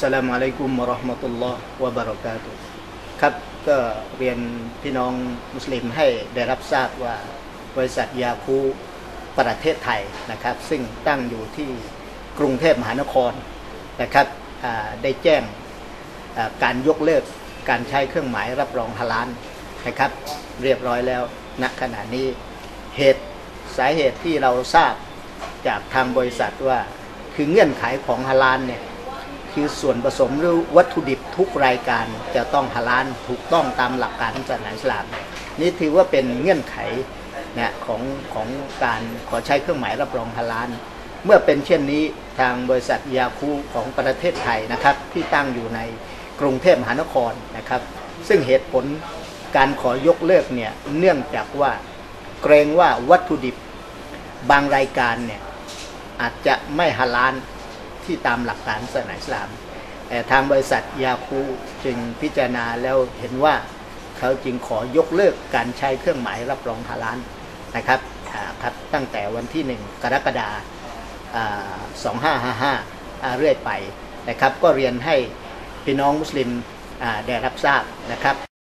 สลามอะลัยกุมวะราะห์มะตุลลอฮ์วะบะเราะกาตุครับก็เรียนพี่น้องมุสลิมให้ได้รับทราบว่าบริษัทยาคูประเทศไทยนะครับ ซึ่งตั้งอยู่ที่กรุงเทพมหานครนะครับได้แจ้งการยกเลิกการใช้เครื่องหมายรับรองฮาลาลนะครับ เรียบร้อยแล้วณขณะนี้เหตุสาเหตุที่เราทราบจากทางบริษัทว่าคือเงื่อนไขของฮาลาลเนี่ย คือส่วนผสมหรือวัตถุดิบทุกรายการจะต้องฮาลาลถูกต้องตามหลักการของศาสนาอิสลาม นี่ถือว่าเป็นเงื่อนไขนะของของการขอใช้เครื่องหมายรับรองฮาลาลเมื่อเป็นเช่นนี้ทางบริษัทยาคูของประเทศไทยนะครับที่ตั้งอยู่ในกรุงเทพมหานครนะครับ ซึ่งเหตุผลการขอยกเลิกเนี่ยเนื่องจากว่าเกรงว่าวัตถุดิบบางรายการเนี่ยอาจจะไม่ฮาลาล ที่ตามหลักการศาสนาอิสลามแต่ทางบริษัทยาคูจึงพิจารณาแล้วเห็นว่าเขาจึงขอยกเลิกการใช้เครื่องหมายรับรองฮาลาลนะครับครับตั้งแต่วันที่ 1 กรกฎาคม2555 เรื่อยไปนะครับ ก็เรียนให้พี่น้องมุสลิมได้รับทราบนะครับ